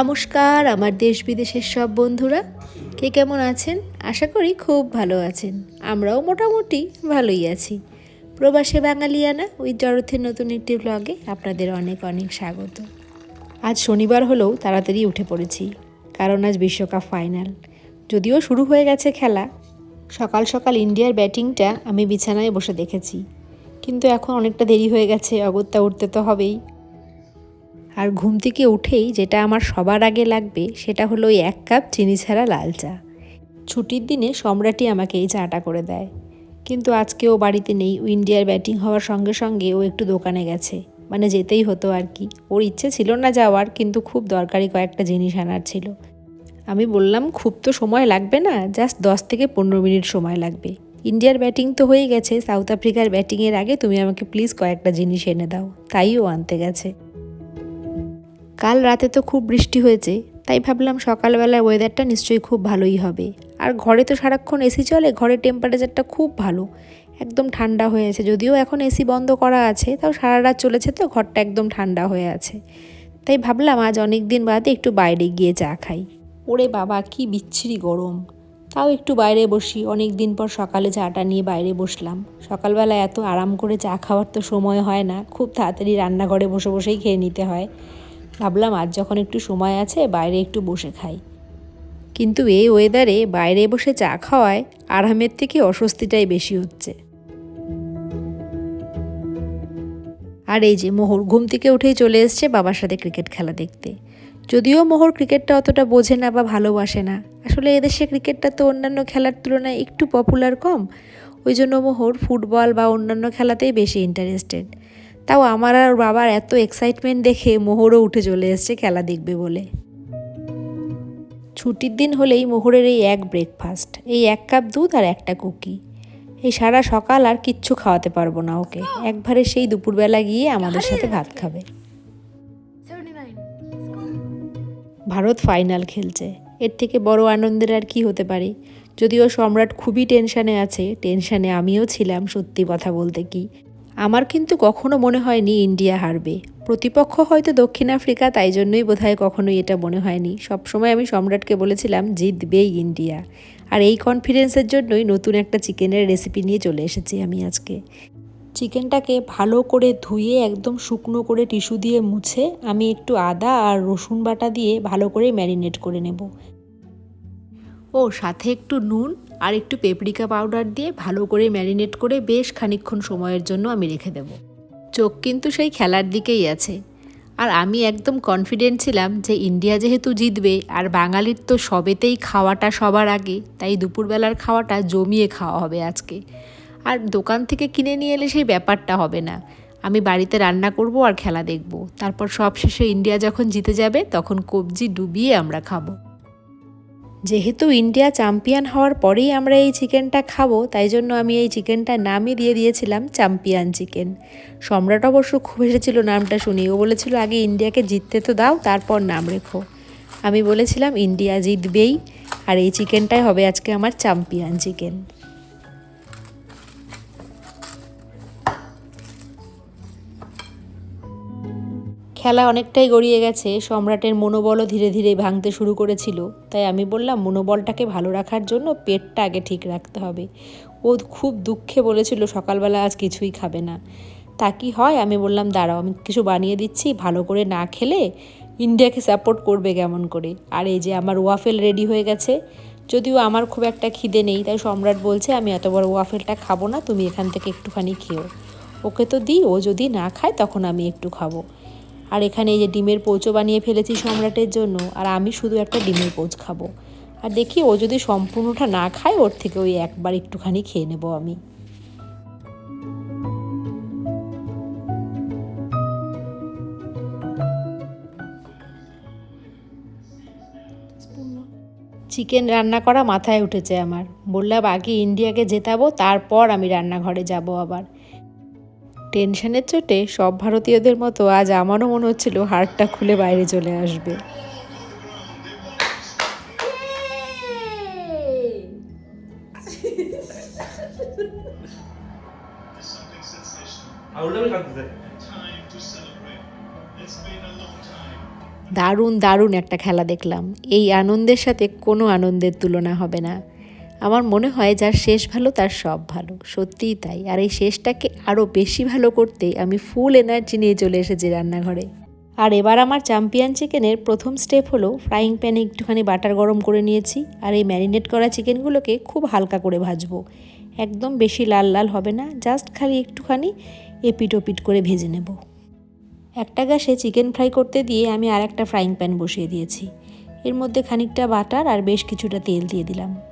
নমস্কার, আমার দেশ বিদেশের সব বন্ধুরা। কে কেমন আছেন? আশা করি খুব ভালো আছেন। আমরাও মোটামুটি ভালোই আছি। প্রবাসে বাঙালিয়ানা উইথ জরথের নতুন একটি ব্লগে আপনাদের অনেক অনেক স্বাগত। আজ শনিবার হলেও তাড়াতাড়ি উঠে পড়েছি, কারণ আজ বিশ্বকাপ ফাইনাল যদিও শুরু হয়ে গেছে খেলা, সকাল সকাল ইন্ডিয়ার ব্যাটিংটা আমি বিছানায় বসে দেখেছি। কিন্তু এখন অনেকটা দেরি হয়ে গেছে, অগত্যা উঠতে তো হবেই। আর ঘুম থেকে উঠেই যেটা আমার সবার আগে লাগবে সেটা হলো ওই এক কাপ চিনি ছাড়া লাল চা। ছুটির দিনে সম্রাটই আমাকে এই চাটা করে দেয়। কিন্তু আজকে ও বাড়িতে নেই, ও ইন্ডিয়ার ব্যাটিং হওয়ার সঙ্গে সঙ্গে ও একটু দোকানে গেছে। মানে যেতেই হতো আর কি। ওর ইচ্ছে ছিল না যাওয়ার, কিন্তু খুব দরকারি কয়েকটা জিনিস আনার ছিল। আমি বললাম, খুব তো সময় লাগবে না, জাস্ট দশ থেকে পনেরো মিনিট সময় লাগবে। ইন্ডিয়ার ব্যাটিং তো হয়ে গেছে, সাউথ আফ্রিকার ব্যাটিংয়ের আগে তুমি আমাকে প্লিজ কয়েকটা জিনিস এনে দাও। তাই ও আনতে গেছে। কাল রাতে তো খুব বৃষ্টি হয়েছে, তাই ভাবলাম সকালবেলা ওয়েদারটা নিশ্চয়ই খুব ভালোই হবে। আর ঘরে তো সারাক্ষণ এসি চলে ঘরে টেম্পারেচারটা খুব ভালো। একদম ঠান্ডা হয়ে আছে, যদিও এখন এসি বন্ধ করা আছে, তাও সারা রাত চলেছে তো, ঘরটা একদম ঠান্ডা হয়ে আছে। তাই ভাবলাম আজ অনেক দিন বাদে একটু বাইরে গিয়ে চা খাই। ওরে বাবা, কি বিচ্ছিরি গরম। তাও একটু বাইরে বসি অনেক দিন পর সকালে চাটা নিয়ে বাইরে বসলাম। সকালবেলা এত আরাম করে চা খাওয়ার তো সময় হয় না, খুব তাড়াতাড়ি রান্নাঘরে বসে বসেই খেয়ে নিতে হয়। ভাবলাম আজ যখন একটু সময় আছে বাইরে একটু বসে খাই। কিন্তু এই ওয়েদারে বাইরে বসে চা খাওয়ায় আরামের থেকে অস্বস্তিটাই বেশি হচ্ছে। আর এই যে মোহর ঘুম থেকে উঠেই চলে এসছে বাবার সাথে ক্রিকেট খেলা দেখতে। যদিও মোহর ক্রিকেটটা অতটা বোঝে না বা ভালোবাসে না। আসলে এদেশে ক্রিকেটটা তো অন্যান্য খেলার তুলনায় একটু পপুলার কম। ওই জন্য মোহর ফুটবল বা অন্যান্য খেলাতেই বেশি ইন্টারেস্টেড তাও আমার আর বাবার এত এক্সাইটমেন্ট দেখে মোহরও উঠে চলে এসছে খেলা দেখবে বলে। ছুটির দিন হলেই মোহরের এই এক ব্রেকফাস্ট এই এক কাপ দুধ আর একটা কুকি এই সারা সকাল আর কিচ্ছু খাওয়াতে পারব না ওকে। একবারে সেই দুপুরবেলা গিয়ে আমাদের সাথে ভাত খাবে। ভারত ফাইনাল খেলছে। এর থেকে বড় আনন্দের আর কি হতে পারে? যদিও সম্রাট খুবই টেনশানে আছে টেনশানে আমিও ছিলাম সত্যি কথা বলতে কি। আমার কিন্তু কখনো মনে হয়নি ইন্ডিয়া হারবে। প্রতিপক্ষ হয়তো দক্ষিণ আফ্রিকা, তাই জন্যই বোধহয় কখনোই এটা মনে হয়নি। সবসময় আমি সম্রাটকে বলেছিলাম, জিতবেই ইন্ডিয়া। আর এই কনফিডেন্সের জন্যই নতুন একটা চিকেনের রেসিপি নিয়ে চলে এসেছি আমি আজকে। চিকেনটাকে ভালো করে ধুয়ে, একদম শুকনো করে টিস্যু দিয়ে মুছে, আমি একটু আদা আর রসুন বাটা দিয়ে ভালো করে ম্যারিনেট করে নেব। ও, সাথে একটু নুন আর একটু পেপরিকা পাউডার দিয়ে ভালো করে ম্যারিনেট করে বেশ খানিক্ষণ সময়ের জন্য আমি রেখে দেব। চোখ কিন্তু সেই খেলার দিকেই আছে। আর আমি একদম কনফিডেন্ট ছিলাম যে ইন্ডিয়া যেহেতু জিতবে, আর বাঙালির তো সবেতেই খাওয়াটা সবার আগে, তাই দুপুরবেলার খাওয়াটা জমিয়ে খাওয়া হবে আজকে। আর দোকান থেকে কিনে নিয়ে এলে সেই ব্যাপারটা হবে না। আমি বাড়িতে রান্না করব আর খেলা দেখব। তারপর সব শেষে ইন্ডিয়া যখন জিতে যাবে, তখন কবজি ডুবিয়ে আমরা খাব। যেহেতু ইন্ডিয়া চ্যাম্পিয়ন হওয়ার পরেই আমরা এই চিকেনটা খাব, তাই জন্য আমি এই চিকেনটার নামই দিয়ে দিয়েছিলাম চ্যাম্পিয়ন চিকেন। সম্রাট অবশ্য খুব এসেছিল নামটা শুনি ও বলেছিল, আগে ইন্ডিয়াকে জিততে তো দাও, তারপর নাম রেখো। আমি বলেছিলাম, ইন্ডিয়া জিতবেই। আর এই চিকেনটাই হবে আজকে আমার চ্যাম্পিয়ন চিকেন। খেলা অনেকটাই গড়িয়ে গেছে, সম্রাটের মনোবলও ধীরে ধীরে ভাঙতে শুরু করেছিল। তাই আমি বললাম, মনোবলটাকে ভালো রাখার জন্য পেটটা আগে ঠিক রাখতে হবে। ও খুব দুঃখে বলেছিল, সকালবেলা আজ কিছুই খাবে না। তা কি হয়? আমি বললাম, দাঁড়াও, আমি কিছু বানিয়ে দিচ্ছি, ভালো করে না খেলে ইন্ডিয়াকে সাপোর্ট করবে কেমন করে? আর এই যে আমার ওয়াফেল রেডি হয়ে গেছে, যদিও আমার খুব একটা খিদে নেই, তাই সম্রাট বলছে, আমি এত বড় ওয়াফেলটা খাব না, তুমি এখান থেকে একটুখানি খেও। ওকে তো দিই, ও যদি না খায়, তখন আমি একটু খাব। আর এখানে এই যে ডিমের পৌঁছো বানিয়ে ফেলেছি সম্রাটের জন্য, আর আমি শুধু একটা ডিমের পৌঁছ খাব। আর দেখি ও যদি সম্পূর্ণটা না খায়, ওর থেকে ওই একবার একটুখানি খেয়ে নেব আমি। চিকেন রান্না করা মাথায় উঠেছে আমার। বললাম, আগে ইন্ডিয়াকে জেতাবো, তারপর আমি রান্নাঘরে যাব আবার। টেনশনের চোটে সব ভারতীয়দের মতো আজ আমারও মনে হচ্ছিল হাড়টা খুলে বাইরে চলে আসবে. দারুণ দারুণ একটা খেলা দেখলাম। এই আনন্দের সাথে কোনো আনন্দের তুলনা হবে না। আমার মনে হয় যার শেষ ভালো, তার সব ভালো। সত্যিই তাই। আর এই শেষটাকে আরও বেশি ভালো করতে আমি ফুল এনার্জি নিয়ে চলে এসেছি রান্নাঘরে। আর এবার আমার চ্যাম্পিয়ন চিকেনের প্রথম স্টেপ হলো ফ্রাইং প্যানে একটুখানি বাটার গরম করে নিয়েছি আর এই ম্যারিনেট করা চিকেনগুলোকে খুব হালকা করে ভাজবো। একদম বেশি লাল লাল হবে না জাস্ট খালি একটুখানি এপিট ওপিট করে ভেজে নেব। একটা গ্যাসে চিকেন ফ্রাই করতে দিয়ে আমি আর একটা ফ্রাইং প্যান বসিয়ে দিয়েছি। এর মধ্যে খানিকটা বাটার আর বেশ কিছুটা তেল দিয়ে দিলাম।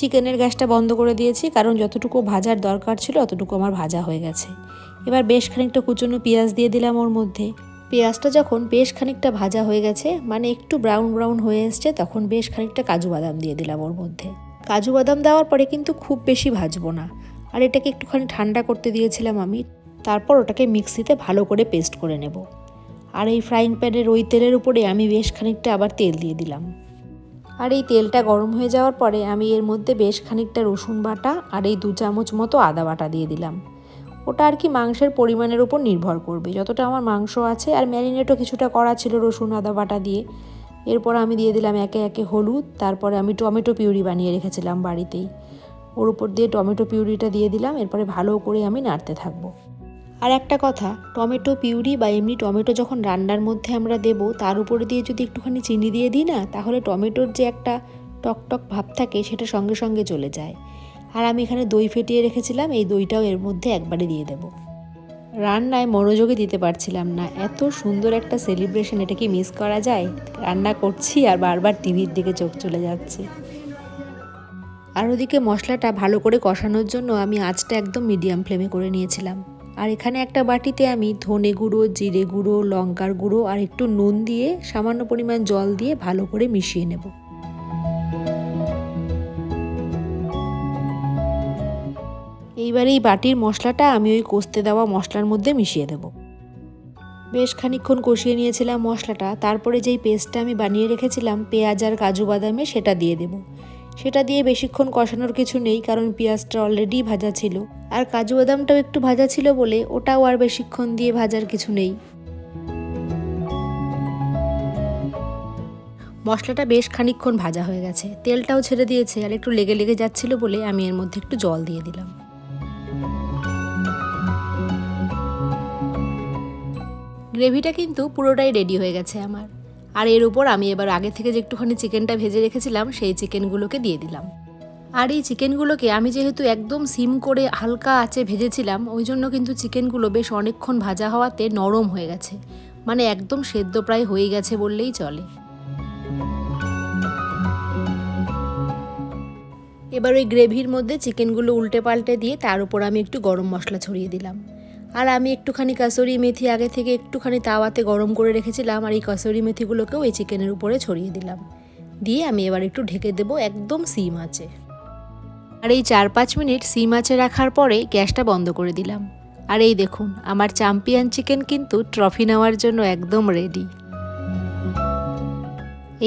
চিকেনের গ্যাসটা বন্ধ করে দিয়েছি, কারণ যতটুকু ভাজার দরকার ছিল অতটুকু আমার ভাজা হয়ে গেছে। এবার বেশ খানিকটা কুচনো পেঁয়াজ দিয়ে দিলাম ওর মধ্যে। পেঁয়াজটা যখন বেশ খানিকটা ভাজা হয়ে গেছে মানে একটু ব্রাউন ব্রাউন হয়ে এসছে, তখন বেশ খানিকটা কাজু বাদাম দিয়ে দিলাম ওর মধ্যে। কাজু বাদাম দেওয়ার পরে কিন্তু খুব বেশি ভাজবো না। আর এটাকে একটুখানি ঠান্ডা করতে দিয়েছিলাম আমি, তারপর ওটাকে মিক্সিতে ভালো করে পেস্ট করে নেব। আর এই ফ্রাইং প্যানের ওই তেলের উপরে আমি বেশ খানিকটা আবার তেল দিয়ে দিলাম। আর এই তেলটা গরম হয়ে যাওয়ার পরে আমি এর মধ্যে বেশ খানিকটা রসুন বাটা আর এই দু চামচ মতো আদা বাটা দিয়ে দিলাম। ওটা আর কি মাংসের পরিমাণের উপর নির্ভর করবে। যতটা আমার মাংস আছে আর ম্যারিনেটও কিছুটা করা ছিল রসুন, আদা বাটা দিয়ে। এরপর আমি দিয়ে দিলাম একে একে হলুদ, তারপরে আমি টমেটো পিউরি বানিয়ে রেখেছিলাম বাড়িতেই। ওর উপর দিয়ে টমেটো পিউরিটা দিয়ে দিলাম, এরপরে ভালো করে আমি নাড়তে থাকব। আর একটা কথা, টমেটো পিউরি বা এমনি টমেটো যখন রান্নার মধ্যে আমরা দেব, তার উপরে দিয়ে যদি একটুখানি চিনি দিয়ে দিই না, তাহলে টমেটোর যে একটা টকটক ভাব থাকে, সেটা সঙ্গে সঙ্গে চলে যায়। আর আমি এখানে দই ফেটিয়ে রেখেছিলাম, এই দইটাও এর মধ্যে একবারে দিয়ে দেব। রান্নায় মনোযোগী দিতে পারছিলাম না, এত সুন্দর একটা সেলিব্রেশন এটা কি মিস করা যায়? রান্না করছি আর বারবার টিভির দিকে চোখ চলে যাচ্ছে। আর ওদিকে মশলাটা ভালো করে কষানোর জন্য আমি আঁচটা একদম মিডিয়াম ফ্লেমে করে নিয়েছিলাম। আর এখানে একটা বাটিতে আমি ধনে গুঁড়ো, জিরে গুঁড়ো, লঙ্কার গুঁড়ো আর একটু নুন দিয়ে সামান্য পরিমাণ জল দিয়ে ভালো করে মিশিয়ে নেব। এইবার এই বাটির মশলাটা আমি ওই কষতে দেওয়া মশলার মধ্যে মিশিয়ে দেব। বেশ খানিক্ষণ কষিয়ে নিয়েছিলাম মশলাটা, তারপরে যেই পেস্টটা আমি বানিয়ে রেখেছিলাম, পেঁয়াজ আর কাজু বাদামে সেটা দিয়ে দেবো। সেটা দিয়ে বেশিক্ষণ কষানোর কিছু নেই, কারণ পেঁয়াজটা অলরেডি ভাজা ছিল। আর কাজু বাদামটাও একটু ভাজা ছিল বলে ওটাও আর বেশিক্ষণ দিয়ে ভাজার কিছু নেই। মশলাটা বেশ খানিক্ষণ ভাজা হয়ে গেছে। তেলটাও ছেড়ে দিয়েছে আর একটু লেগে লেগে যাচ্ছিল বলে আমি এর মধ্যে একটু জল দিয়ে দিলাম। গ্রেভিটা কিন্তু পুরোটাই রেডি হয়ে গেছে আমার। আর এর উপর আমি এবার আগে থেকে যে একটুখানি চিকেনটা ভেজে রেখেছিলাম, সেই চিকেনগুলোকে দিয়ে দিলাম। আর এই চিকেনগুলোকে আমি যেহেতু একদম সিম করে হালকা আঁচে ভেজেছিলাম, ওই জন্য কিন্তু চিকেনগুলো বেশ অনেকক্ষণ ভাজা হওয়াতে নরম হয়ে গেছে। মানে একদম সেদ্ধ প্রায় হয়ে গেছে বললেই চলে। এবার ওই গ্রেভির মধ্যে চিকেনগুলো উল্টে পাল্টে দিয়ে তার উপর আমি একটু গরম মশলা ছড়িয়ে দিলাম। আর আমি একটুখানি কাসুরি মেথি আগে থেকে একটুখানি তাওয়াতে গরম করে রেখেছিলাম আর এই কাসুরি মেথিগুলোকেও এই চিকেনের উপরে ছড়িয়ে দিলাম। দিয়ে আমি এবার একটু ঢেকে দেবো একদম সি আছে আর এই চার পাঁচ মিনিট সি আছে রাখার পরে গ্যাসটা বন্ধ করে দিলাম। আর এই দেখুন, আমার চাম্পিয়ান চিকেন কিন্তু ট্রফি নেওয়ার জন্য একদম রেডি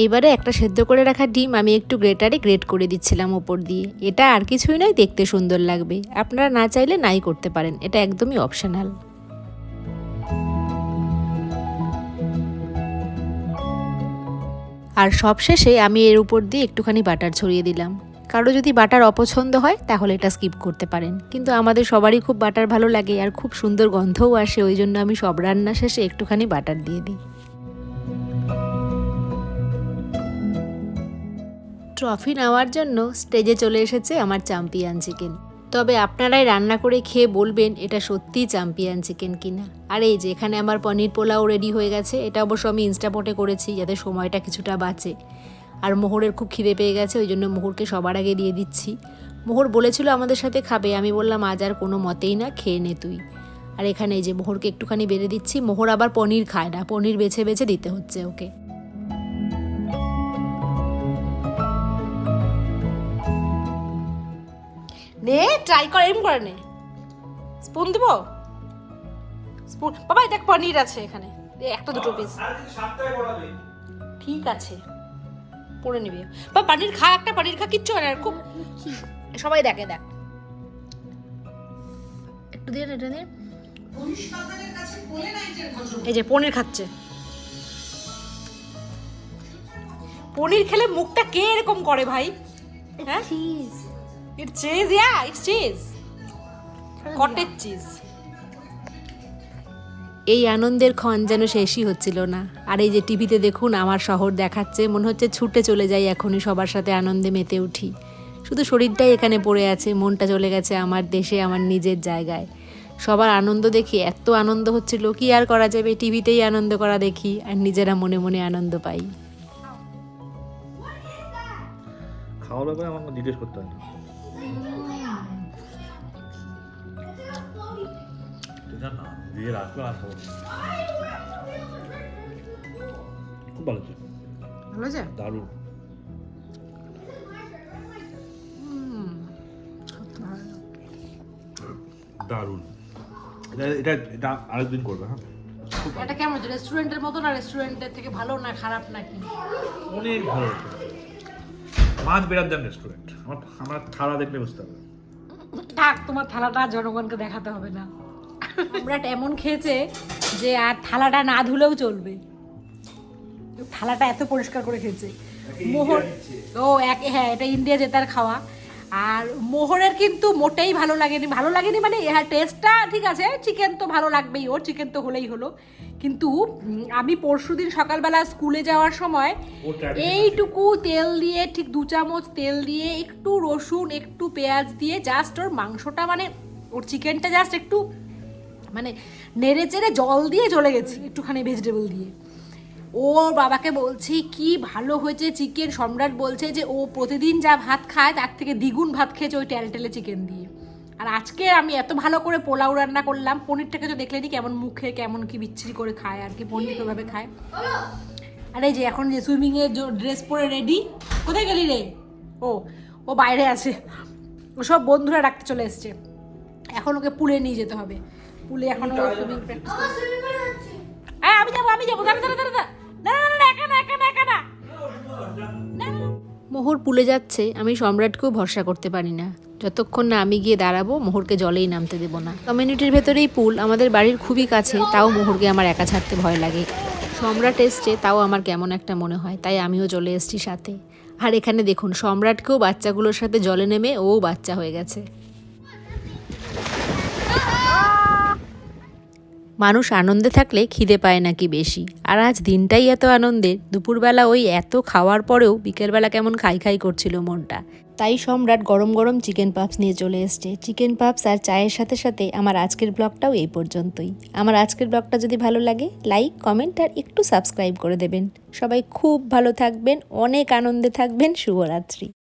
এইবারে একটা সেদ্ধ করে রাখা ডিম আমি একটু গ্রেটারে গ্রেট করে দিচ্ছিলাম ওপর দিয়ে। এটা আর কিছুই নয়, দেখতে সুন্দর লাগবে। আপনারা না চাইলে নাই করতে পারেন, এটা একদমই অপশনাল আর সবশেষে আমি এর উপর দিয়ে একটুখানি বাটার ছড়িয়ে দিলাম। কারও যদি বাটার অপছন্দ হয়, তাহলে এটা স্কিপ করতে পারেন। কিন্তু আমাদের সবারই খুব বাটার ভালো লাগে আর খুব সুন্দর গন্ধও আসে, ওই জন্য আমি সব রান্না শেষে একটুখানি বাটার দিয়ে দিই। ট্রফি নেওয়ার জন্য স্টেজে চলে এসেছে আমার চ্যাম্পিয়ন চিকেন। তবে আপনারাই রান্না করে খেয়ে বলবেন, এটা সত্যিই চ্যাম্পিয়ন চিকেন কিনা। আর এই যে, এখানে আমার পনির পোলাও রেডি হয়ে গেছে। এটা অবশ্য আমি ইনস্টাপটে করেছি, যাতে সময়টা কিছুটা বাঁচে। আর মোহরের খুব খিদে পেয়ে গেছে, ওই জন্য মোহরকে সবার আগে দিয়ে দিচ্ছি। মোহর বলেছিল আমাদের সাথে খাবে, আমি বললাম, আজ আর কোনো মতেই না, খেয়ে নে তুই। আর এখানে এই যে, মোহরকে একটুখানি বেড়ে দিচ্ছি। মোহর আবার পনির খায় না, পনির বেছে বেছে দিতে হচ্ছে ওকে। নে ট্রাই কর এরকম করে নে। স্পুন দিব? স্পুন বাবা দেখ পনির আছে এখানে। একটা দুটো পিস ঠিক আছে। পরে নিবি। বা পনির খা একটা পনির খা কিচ্ছু হয় না। খুব সবাই দেখে দেখ। একটু দিয়ে এটা দিয়ে। এই যে পনির খাচ্ছে। পনির খেলে মুখটা কে এরকম করে ভাই? হ্যাঁ? It cheese yeah it's cheese cottage cheese এই আনন্দের ক্ষণ যেন শেষই হচ্ছিল না। আর এই যে টিভিতে দেখুন আমার শহর দেখাচ্ছে মনে হচ্ছে ছুটে চলে যাই এখনই সবার সাথে আনন্দে মেতে উঠি। শুধু শরীরটাই এখানে পড়ে আছে মনটা চলে গেছে আমার দেশে আমার নিজের জায়গায়। সবার আনন্দ দেখি এত আনন্দ হচ্ছিল কি আর করা যাবে? টিভিতেই আনন্দ করা দেখি আর নিজেরা মনে মনে আনন্দ পাই। ব্যাপারে আমাকে জিজ্ঞেস করতে হয়। না দিয়ে দারুণ এটা এটা আরেকদিন করবে হ্যাঁ এটা কেমন রেস্টুরেন্টের মতো না রেস্টুরেন্টের থেকে ভালো না খারাপ নাকি? অনেক ভালো মাছ বেরার যান রেস্টুরেন্ট আমার আমার থালা দেখলে বুঝতে হবে। থাক তোমার থালাটা জনগণকে দেখাতে হবে না। আমরা এমন খেয়েছে যে আর থালাটা না ধুলেও চলবে। থালাটা এত পরিষ্কার করে খেয়েছে। মোহর ও এক হ্যাঁ এটা ইন্ডিয়া জেতার খাওয়া। আর মোহরের কিন্তু মোটেই ভালো লাগেনি। ভালো লাগেনি মানে হ্যাঁ টেস্টটা ঠিক আছে চিকেন তো ভালো লাগবেই ওর চিকেন তো হলেই হলো। কিন্তু আমি পরশুদিন সকালবেলা স্কুলে যাওয়ার সময় এইটুকু তেল দিয়ে ঠিক দু চামচ তেল দিয়ে একটু রসুন একটু পেঁয়াজ দিয়ে জাস্ট ওর মাংসটা মানে ওর চিকেনটা জাস্ট একটু মানে নেড়ে চেড়ে জল দিয়ে চলে গেছি একটুখানি ভেজিটেবল দিয়ে। ওর বাবাকে বলছি কি ভালো হয়েছে চিকেন? সম্রাট বলছে যে ও প্রতিদিন যা ভাত খায় তার থেকে দ্বিগুণ ভাত খেয়েছে ওই টেলটেলে চিকেন দিয়ে। আর আজকে আমি এত ভালো করে পোলাও রান্না করলাম পনিরটাকে তো দেখলেনি কেমন মুখে কেমন কি বিচ্ছিরি করে খায় আর কি পনির কীভাবে খায়। আর এই যে এখন যে সুইমিং এর ড্রেস পরে রেডি কোথায় গেলি রে? ও ও বাইরে আছে। ও সব বন্ধুরা ডাকতে চলে এসছে। এখন ওকে পুলে নিয়ে যেতে হবে। পুলে এখন সুইমিং প্র্যাকটিস আমি যাব আমি যাব দাঁড়া দাঁড়া দাঁড়া। মোহর পুলে যাচ্ছে, আমি সম্রাটকেও ভরসা করতে পারি না। যতক্ষণ না আমি গিয়ে দাঁড়াবো, মোহরকে জলেই নামতে দেবো না। কমিউনিটির ভেতরেই পুল, আমাদের বাড়ির খুবই কাছে, তাও মোহরকে আমার একা ছাড়তে ভয় লাগে। সম্রাট এসছে, তাও আমার কেমন একটা মনে হয়, তাই আমিও চলে এসছি সাথে। আর এখানে দেখুন, সম্রাটকেও বাচ্চাগুলোর সাথে জলে নেমে ও বাচ্চা হয়ে গেছে। মানুষ আনন্দে থাকলে খিদে পায় নাকি বেশি? আর আজ দিনটাই এত আনন্দের দুপুরবেলা ওই এত খাওয়ার পরেও বিকেলবেলা কেমন খাই খাই করছিল মনটা। তাই সম্রাট গরম গরম চিকেন পাপস নিয়ে চলে এসছে। চিকেন পাপস আর চায়ের সাথে সাথে আমার আজকের ব্লগটাও এই পর্যন্তই। আমার আজকের ব্লগটা যদি ভালো লাগে লাইক কমেন্ট আর একটু সাবস্ক্রাইব করে দেবেন। সবাই খুব ভালো থাকবেন, অনেক আনন্দে থাকবেন। শুভরাত্রি।